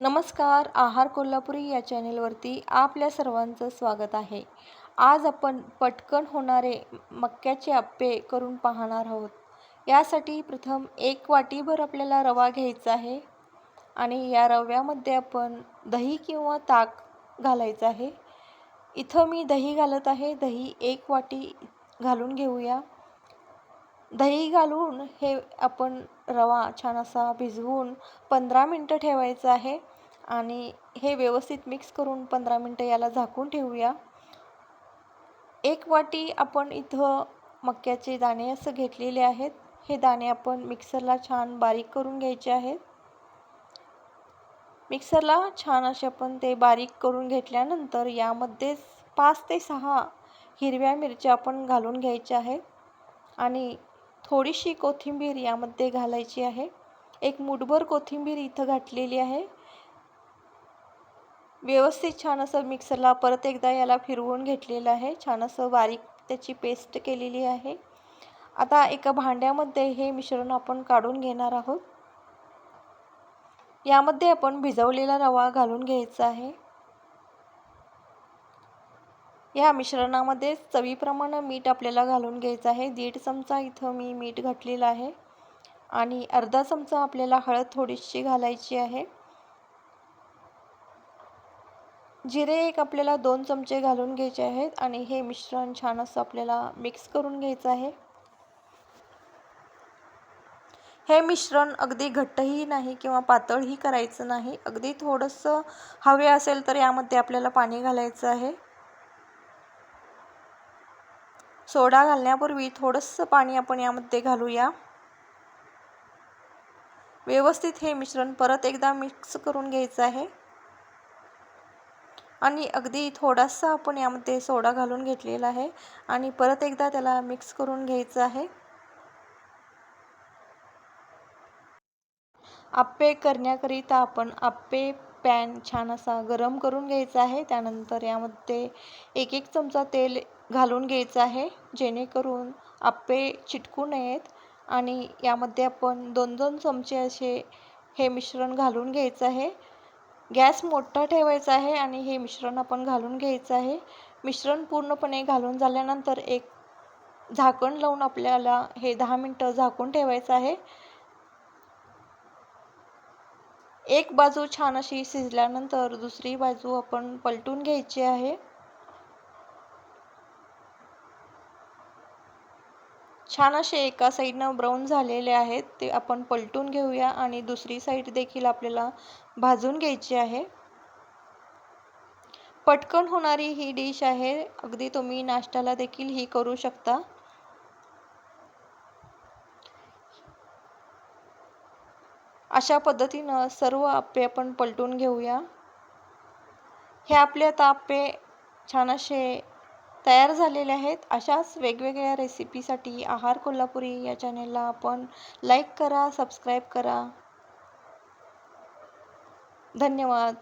नमस्कार आहार कोल्हापुरी या चॅनेलवरती आपल्या सर्वांचं स्वागत आहे. आज आपण पटकन होणारे मक्याचे आप्पे करून पाहणार आहोत. यासाठी प्रथम एक वाटीभर आपल्याला रवा घ्यायचा आहे आणि या रव्यामध्ये आपण दही किंवा ताक घालायचं आहे. इथं मी दही घालत आहे. दही एक वाटी घालून घेऊया. दही घालून हे आपण रवा छान असा भिजवून पंधरा मिनटं ठेवायचं आहे. आणि हे व्यवस्थित मिक्स करून पंधरा मिनटं याला झाकून ठेवूया. एक वाटी आपण इथं मक्याचे दाणे असं घेतलेले आहेत. हे दाणे आपण मिक्सरला छान बारीक करून घ्यायचे आहेत. मिक्सरला छान असे आपण ते बारीक करून घेतल्यानंतर यामध्येच पाच ते सहा हिरव्या मिरच्या आपण घालून घ्यायच्या आहेत. आणि थोडीशी कोथिंबीर यामध्ये घालायची आहे. एक मुठभर कोथिंबीर इथं घातलेली आहे. व्यवस्थित छान असं मिक्सरला परत एकदा याला फिरवून घेतलेलं आहे. छान असं बारीक त्याची पेस्ट केलेली आहे. आता एका भांड्यामध्ये हे मिश्रण आपण काढून घेणार आहोत. यामध्ये आपण भिजवलेला रवा घालून घ्यायचा आहे. या मिश्रणामध्ये चवीप्रमाणे मीठ आपल्याला घालून घ्यायचं आहे. दीड चमचा इथं मी मीठ घातलेलं आहे. आणि अर्धा चमचा आपल्याला हळद थोडीशी घालायची आहे. जिरे एक आपल्याला दोन चमचे घालून घ्यायचे आहेत आणि हे मिश्रण छान असं आपल्याला मिक्स करून घ्यायचं आहे. हे मिश्रण अगदी घट्टही नाही किंवा पातळही करायचं नाही. अगदी थोडंसं हवे असेल तर यामध्ये आपल्याला पाणी घालायचं आहे. सोडा घालण्यापूर्वी थोडंसं पाणी आपण यामध्ये घालूया. व्यवस्थित हे मिश्रण परत एकदा मिक्स करून घ्यायचं आहे. आणि अगदी थोडासा आपण यामध्ये सोडा घालून घेतलेला आहे. आणि परत एकदा त्याला मिक्स करून घ्यायचं आहे. आप्पे करण्याकरिता आपण आप्पे पॅन छान असा गरम करून घ्यायचा आहे. त्यानंतर यामध्ये एक एक चमचा तेल घालून घ्यायचं आहे. जेणेकरून आप्पे चिटकू नयेत. आणि यामध्ये आपण दोन दोन चमचे असे हे मिश्रण घालून घ्यायचं आहे. गॅस मोठा ठेवायचा आहे आणि हे मिश्रण आपण घालून घ्यायचं आहे. मिश्रण पूर्णपणे घालून झाल्यानंतर एक झाकण लावून आपल्याला हे दहा मिनटं झाकून ठेवायचं आहे. एक बाजू छान अशी शिजल्यानंतर दुसरी बाजू आपण पलटून घ्यायची आहे. छान असे एका साईडनं ब्राऊन झालेले आहेत. ते आपण पलटून घेऊया आणि दुसरी साईड देखील आपल्याला भाजून घ्यायची आहे. पटकन होणारी ही डिश आहे. अगदी तुम्ही नाश्त्याला देखील ही करू शकता. अशा पद्धतीनं सर्व आप्पे आपण पलटून घेऊया. हे आपले आता आप्पे छान असे तयार झालेले आहेत. अशाच वेगवेगळ्या रेसिपीसाठी आहार कोल्हापुरी या चॅनेलला आपण लाईक करा सबस्क्राईब करा. धन्यवाद.